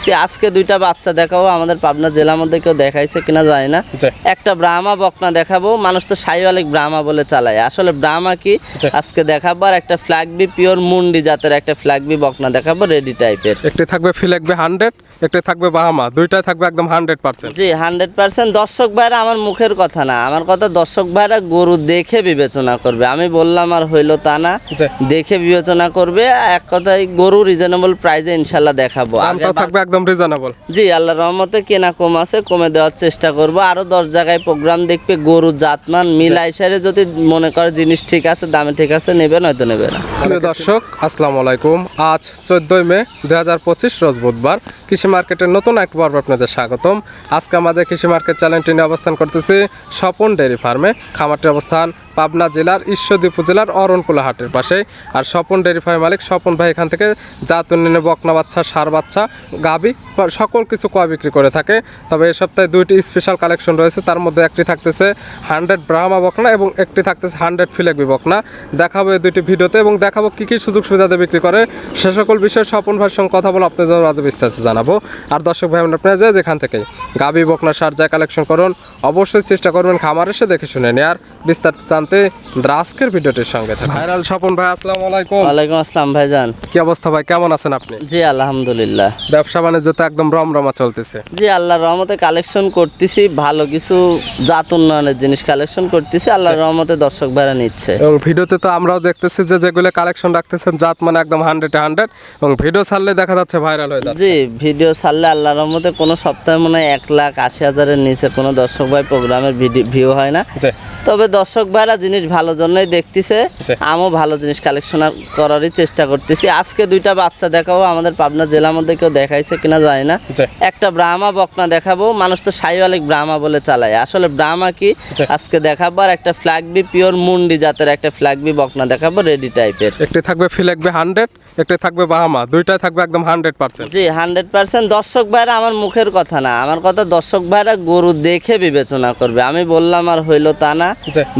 এসে আজকে দুইটা বাচ্চা দেখাবো আমাদের পাবনা জেলার মধ্যে কেউ দেখাইছে কিনা জানি না। একটা ব্রাহ্মা বকনা দেখাবো মানুষ তো সাইওয়ালিক ব্রাহ্মা বলে চালায়। আসলে ব্রাহ্মা কি? আজকে দেখাবো আর একটা ফ্ল্যাগবি পিওর মুন্ডি জাতের একটা ফ্ল্যাগবি বকনা দেখাবো রেডি টাইপের একটি থাকবে ফিলেকবে হান্ড্রেড একটি থাকবে বাহামা দুইটাই থাকবে একদম হান্ড্রেড পার্সেন্ট জি হান্ড্রেড পার্সেন্ট দর্শক ভাইরা আমার মুখের কথা না। আমার কথা দর্শক ভাইরা গরু দেখে বিবেচনা করবে। আমি বললাম আর হইল তা না। দেখে বিবেচনা করবে। এক কথায় গরু রিজনেবল প্রাইসে ইনশাল্লাহ দেখাবো। থাকবে একদম রিজনেবল জি আল্লাহ রহমতে কেনা কম আছে কমে দেওয়ার চেষ্টা করব। আরও দশ জায়গায় প্রোগ্রাম দেখবে গরু জাতমান মিলাই সারে যদি মনে করে জিনিস ঠিক আছে দামে ঠিক আছে নেবে নয়তো নেবে না। প্রিয় দর্শক আসসালামু আলাইকুম। আজ চোদ্দই মে দুই হাজার পঁচিশ রোজ বুধবার। কৃষি মার্কেটের নতুন এক পর্ব আপনাদের স্বাগতম। আজকে আমাদের কৃষি মার্কেট চ্যানেলটি নিয়ে অবস্থান করতেছি স্বপন ডেয়ারি ফার্মে। খামারটির অবস্থান পাবনা জেলার ঈশ্বরদী উপজেলার অরণকুলা হাটের পাশে আর স্বপন ডেয়ারি ফার্ম মালিক স্বপন ভাই এখান থেকে জাত উন্নয়নে বকনা বাচ্চা সার বাচ্চা গাবি সকল কিছু কয় বিক্রি করে থাকে। তবে এই সপ্তাহে দুইটি স্পেশাল কালেকশন রয়েছে। তার মধ্যে একটি থাকতেছে হান্ড্রেড ব্রাহ্মা বকনা এবং একটি থাকতেছে হান্ড্রেড ফিলেকবি বকনা। দেখাবো এই দুইটি ভিডিওতে এবং দেখাবো কী কী সুযোগ সুবিধাতে বিক্রি করে। সে সকল বিষয়ে স্বপন ভাইয়ের সঙ্গে কথা বলে আপনাদের মাঝে বিস্তারিত জানাব। আর দর্শক ভাই আপনারা যে যেখান থেকে গাবি বকনা সার যা কালেকশন করুন অবশ্যই চেষ্টা করবেন খামার এসে দেখে শুনে নেয়ার বিস্তারিত জানতে আমাদের আজকের ভিডিওটির সঙ্গে থাকুন। ভাইরাল স্বপন ভাই আসসালামু আলাইকুম। ওয়ালাইকুম আসসালাম ভাইজান। কি অবস্থা ভাই কেমন আছেন আপনি? জি আলহামদুলিল্লাহ। ব্যবসা বাণিজ্য তো একদম রমরমা চলতেছে। জি আল্লাহর রহমতে কালেকশন করতেছি ভালো কিছু জাত উন্নয়নের জিনিস কালেকশন করতেছি আল্লাহর রহমতে দর্শক ভাইরা নিচ্ছে। এবং ভিডিওতে তো আমরাও দেখতেছি যে যেগুলো কালেকশন রাখতেছেন জাত মানে একদম হান্ড্রেড হান্ড্রেড এবং ভিডিও ছাড়লে দেখা যাচ্ছে ভাইরাল হয়ে যাচ্ছে। জি ভিডিও ছাড়লে আল্লাহর রহমতে কোনো সপ্তাহে মনে হয় এক লাখ আশি হাজারের নিচে কোনো দর্শক ভাই প্রোগ্রামের ভিউ হয় না। তবে দর্শক ভাইরা জিনিস ভালো জন্যই দেখতেছে। আমিও ভালো জিনিস কালেকশন করারই চেষ্টা করতেছি। আজকে দুইটা বাচ্চা দেখাবো আমাদের পাবনা জেলার মধ্যে কেউ দেখাইছে কিনা জানি না। একটা ব্রাহ্মা বকনা দেখাবো মানুষ তো সাইওয়ালিক ব্রাহ্মা বলে চালায়। আসলে ব্রাহ্মা কি? আজকে দেখাবো আর একটা ফ্ল্যাগবি পিওর মুন্ডি জাতের একটা ফ্ল্যাগবি বকনা দেখাবো রেডি টাইপের একটি থাকবে ফিলেকবে হান্ড্রেড একটি থাকবে বাহামা দুইটাই থাকবে একদম হান্ড্রেড পার্সেন্ট জি হান্ড্রেড পার্সেন্ট দর্শক ভাইরা আমার মুখের কথা না। আমার কথা দর্শক ভাইরা গরু দেখে বিবেচনা করবে। আমি বললাম আর হইল তা না।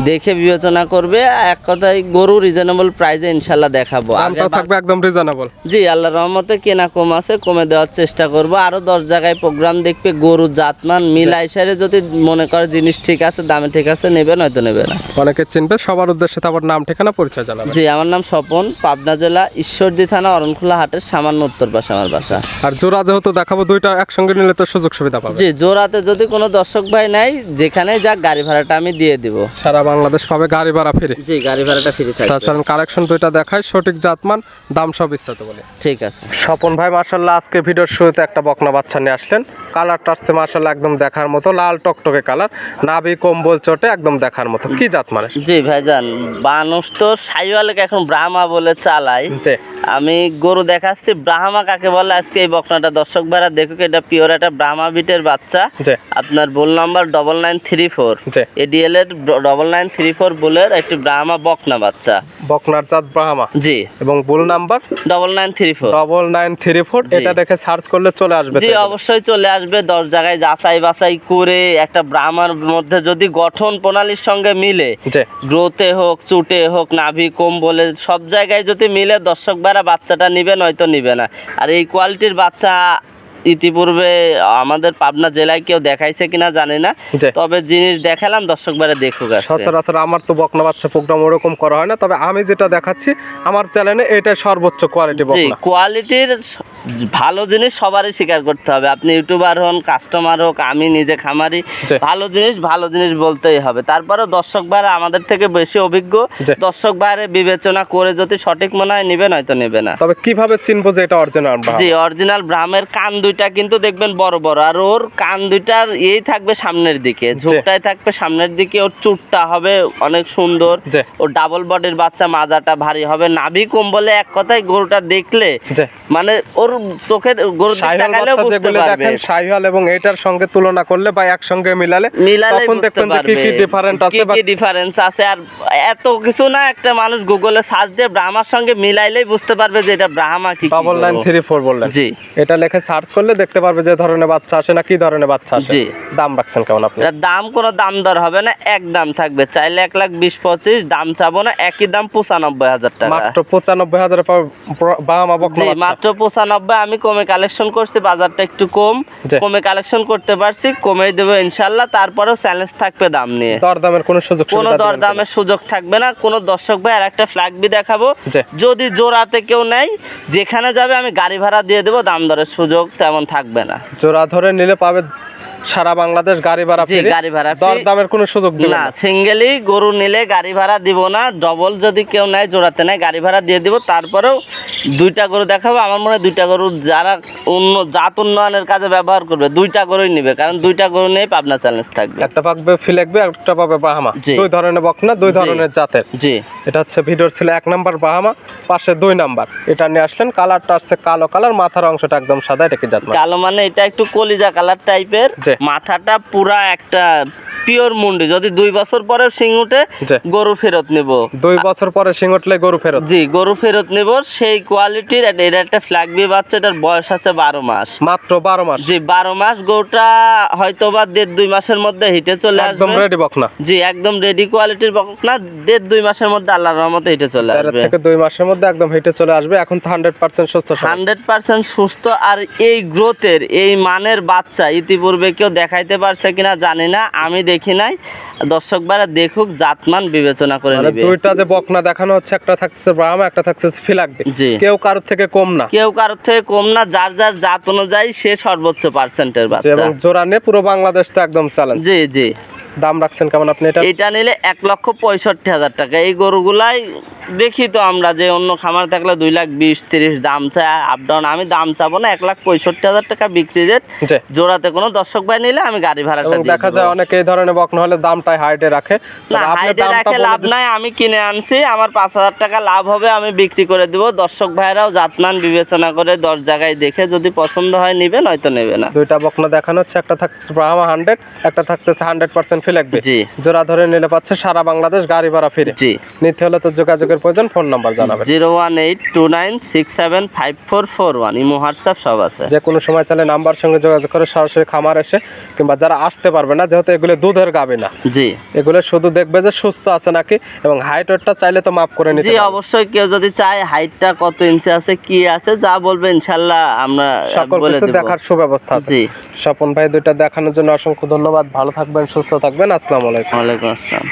দেখে বিবেচনা করবে। এক কথায় গরু রিজনেবল প্রাইসে ইনশাল্লাহ দেখাবো। থাকবে একদম রিজনেবল জি আল্লাহ রহমতে কেনা কম আছে কমে দেওয়ার চেষ্টা করব। আরও দশ জায়গায় প্রোগ্রাম দেখবে গরু জাতমান মিলাই সারে যদি মনে করে জিনিস ঠিক আছে দামে ঠিক আছে নেবে নয়তো নেবে না। অনেকে চিনবে সবার উদ্দেশ্যে তো আবার নাম ঠিকানা পরিচয় জানাবে। জি আমার নাম স্বপন পাবনা জেলা ঈশ্বরদী থানা অরণখোলা হাটের সামান্য উত্তর পাশে আমার বাসা। আর জোড়া যেহেতু দেখাবো দুইটা একসঙ্গে নিলে তো সুযোগ সুবিধা পাবে। জি জোড়াতে যদি কোনো দর্শক ভাই নাই যেখানে যা গাড়ি ভাড়াটা আমি দিয়ে দিব। সারা বাংলাদেশ পাবে গাড়ি ভাড়া ফিরে। জি গাড়ি ভাড়াটা ফ্রি থাকবে। তাছাড়া কালেকশন দুইটা দেখায় সঠিক জাতমান দাম সব বিস্তারিত বলে। ঠিক আছে। স্বপন ভাই মার্শাল্লাহ আজকে ভিডিওর শুরুতে একটা বকনা বাচ্চা নিয়ে আসলেন। কালারটা আসছে মার্শাল্লাহ একদম দেখার মতো লাল টকটকে কালার নাভি কম্বল চটে একদম দেখার মতো। কি জাত মানে? জি ভাইজান মানুষ তো সাইওয়ালকে এখন ব্রাহ্মা বলে চালাই আমি গরু দেখাচ্ছি ব্রাহ্মা কাকে বলে? আজকে এই বকনাটা দর্শক ভাইরা দেখুক এটা পিওর একটা ব্রাহ্মা বিটের বাচ্চা। আপনার bull number double nine three four ADL এর ডবল নাইন থ্রি ফোর বুলের একটি ব্রাহ্মা বকনা বাচ্চা। বকনার জাত ব্রাহ্মা। জি। এবং bull number double nine three four double nine three four এটা দেখে সার্চ করলে চলে আসবে জি অবশ্যই চলে আসবে। দশ জায়গায় যাচাই বাছাই করে একটা ব্রাহ্মার মধ্যে যদি গঠন প্রণালীর সঙ্গে মিলে গ্রোথে হোক চুটে হোক নাভি কম বলে সব জায়গায় যদি মিলে দর্শক বাচ্চাটা নিবে নয়তো নিবে না। আর এই কোয়ালিটির বাচ্চা ইতিপূর্বে আমাদের পাবনা জেলায় কেউ দেখাইছে কিনা জানি না তবে জিনিস দেখালাম দর্শক ভাইরা দেখুক সচরাচর আমার তো বকনা বাচ্চা প্রোগ্রাম ওরকম করা হয় না তবে আমি যেটা দেখাচ্ছি আমার চ্যানেলে এটা সর্বোচ্চ কোয়ালিটি বকনা। কোয়ালিটির ভালো জিনিস সবারই স্বীকার করতে হবে। আপনি ইউটিউবার হন কাস্টমার হোক আমি নিজে খামারি ভালো জিনিস ভালো জিনিস বলতেই হবে। তারপরে দর্শক ভাইরা আমাদের থেকে বেশি অভিজ্ঞ দর্শক ভাইরে বিবেচনা করে যদি সঠিক মনে হয় নিবে নয়তো নেবে না। তবে কীভাবে চিনবো যে এটা অরিজিনাল জি অরিজিনাল ব্রাহ্মের কান দুইটা কিন্তু দেখবেন বড় বড়। আর ওর কান দুইটার এই থাকবে সামনের দিকে ঝোঁকটাই থাকবে সামনের দিকে ওর চুটটা হবে অনেক সুন্দর। ও ডাবল বডির বাচ্চা মাজাটা ভারী হবে। নাভি কম্বলে এক কথায় গরুটা দেখলে মানে ওর দিকে শাহিওয়াল তাকালেও বুঝতে পারবে। দেখেন শাহিওয়াল এবং এটার সঙ্গে তুলনা করলে বা একসঙ্গে মিলালে মিলালে তখন দেখবেন কি কি ডিফারেন্ট আছে কি ডিফারেন্স আছে। আর এত কিছু না একটা মানুষ গুগলে সার্চ দিয়ে ব্রাহ্মার সঙ্গে মিলাইলেই বুঝতে পারবে যে এটা ব্রাহ্মা কি কি ডবল নাইন থ্রি ফোর বললেন। জি। এটা লেখে সার্চ করলে করলে দেখতে পারবে যে ধরনের বাচ্চা আসে না কি ধরনের বাচ্চা আসে। জি। দাম রাখছেন কেমন আপনি? দাম কোনো দাম দর হবে না এক দাম থাকবে। চাইলে এক লাখ বিশ পঁচিশ দাম চাবো না একই দাম পঁচানব্বই হাজার টাকা। মাত্র পঁচানব্বই হাজার বাহামা বকনা মাত্র পঁচানব্বই আমি কমে কালেকশন করছি বাজারটা একটু কম। কমে কালেকশন করতে পারছি কমে দেবো ইনশাল্লাহ তারপরেও চ্যালেঞ্জ থাকবে দাম নিয়ে। দরদামের কোনো সুযোগ কোনো দরদামের সুযোগ থাকবে না কোনো দর্শক ভাই আর একটা ফ্ল্যাগ বি দেখাবো। যদি জোড়াতে কেউ নেয় যেখানে যাবে আমি গাড়ি ভাড়া দিয়ে দেবো দাম দরের সুযোগ তেমন থাকবে না। জোড়া ধরে নিলে পাবে সারা বাংলাদেশ গাড়ি ভাড়া গাড়ি ভাড়া free। দরদামের কোনো সুযোগ না না। সিঙ্গেলই গরু নিলে গাড়ি ভাড়া দিব না ডবল যদি কেউ নেয় জোড়াতে নেয় গাড়ি ভাড়া দিয়ে দিব। তারপরেও দুইটা গরু দেখাবো। আমার মনে হয় দুইটা গরু যারা অন্য জাত উন্নয়নের কাজে ব্যবহার করবে দুইটা গরুই নিবে। কারণ দুইটা গরু নিয়ে পাবনা চ্যালেঞ্জ থাকবে। একটা পাকবে ফিলেকবে একটা পাবে বাহামা। দুই ধরনের বকনা দুই ধরনের জাতের। জি। এটা হচ্ছে ভিডিওর ছিল এক নাম্বার বাহামা পাশে দুই নাম্বার। এটা নিয়ে আসলেন কালারটা আসছে কালো কালার মাথার অংশটা একদম সাদা এটা কি জাত? কালো মানে এটা একটু কলিজা কালার টাইপের জি। মাথাটা পুরা একটা পিওর মুন্ডি। যদি দুই বছর পরে সিং উঠে গরু ফেরত নিব। দুই বছর পরে সিং উঠলে গরু ফেরত। জি গরু ফেরত নিব। সেই কোয়ালিটির এটা একটা ফ্ল্যাগ বি বাচ্চা এটার বয়স আছে বারো মাস। মাত্র বারো মাস। জি বারো মাস গরুটা হয়তো বা দেড় দুই মাসের মধ্যে হিটে চলে একদম আসবে। রেডি বকনা জি একদম রেডি কোয়ালিটির না। দেড় দুই মাসের মধ্যে আল্লাহর রহমতে হিটে চলে আসবে। থেকে দুই মাসের মধ্যে একদম হেঁটে চলে আসবে। এখন তো হান্ড্রেড পার্সেন্ট সুস্থ। হান্ড্রেড পার্সেন্ট সুস্থ। আর এই গ্রোথের এই মানের বাচ্চা ইতিপূর্বে কেউ দেখাইতে পারছে কিনা জানি না। আমি দেখি নাই। দর্শক বারা দেখুক জাতমান বিবেচনা করে মানে নেবে। দুইটা যে বকনা দেখানো হচ্ছে একটা থাকছে ব্রাহ্মা একটা থাকছে ফিলাকবে জি। কেউ কারোর থেকে কম না। কেউ কারোর থেকে কম না যার যার জাত অনুযায়ী সে সর্বোচ্চ পার্সেন্টের বাচ্চা এবং জোড়া নিয়ে পুরো বাংলাদেশ তো একদম চ্যালেঞ্জ জি জি। দাম রাখছেন কেমন আপনি এটা? এটা নিলে এক লক্ষ পঁয়ষট্টি হাজার টাকা। এই গরুগুলাই দেখি তো আমরা যে অন্য খামার থাকলে দুই লাখ বিশ তিরিশ দাম চায় আপ ডাউন আমি দাম চাবো না এক লাখ পঁয়ষট্টি হাজার টাকা বিক্রি রেট জোড়াতে কোনো দর্শক ভাই নিলে আমি গাড়ি ভাড়াটা দেখা যায় অনেকে এই ধরনের বকনা হলে দামটাই হাইটে রাখে? না হাইটে রাখে লাভ নাই আমি কিনে আনছি আমার পাঁচ হাজার টাকা লাভ হবে আমি বিক্রি করে দিব। দর্শক ভাইরাও জাতমান বিবেচনা করে দশ জায়গায় দেখে যদি পছন্দ হয় নিবে নয়তো নেবে না। দুইটা বকনা দেখানো হচ্ছে একটা থাকছে ব্রাহ্মা হান্ড্রেড একটা থাকতেছে হান্ড্রেড পার্সেন্ট ফিলাকবে জি। জোড়া ধরে নিলে পাচ্ছে সারা বাংলাদেশ গাড়ি ভাড়া ফিরে। জি। নিতে হলে তো যোগাযোগের প্রয়োজন ফোন নাম্বার জানাবেন। Zero one eight two nine six seven five four four one imo WhatsApp সব আছে। যে কোনো সময় চাইলে নাম্বার সঙ্গে যোগাযোগ করে সরাসরি খামার এসে কিংবা যারা আসতে পারবে না যেহেতু এগুলো দুধের গাবে না। জি। এগুলো শুধু দেখবে যে সুস্থ আছে নাকি এবং হাইট ওয়েটটা চাইলে তো মাপ করে নিতে জি অবশ্যই কেউ যদি চায় হাইটটা কত ইঞ্চি আছে কি আছে যা বলবে ইনশাআল্লাহ আমরা সকল বলে কিছু দেবো। দেখার সুব্যবস্থা আছে। জি। স্বপন ভাই দুইটা দেখানোর জন্য অসংখ্য ধন্যবাদ। ভালো থাকবেন সুস্থ থাকবেন। আসসালামু আলাইকুম। ওয়া আলাইকুম আসসালাম।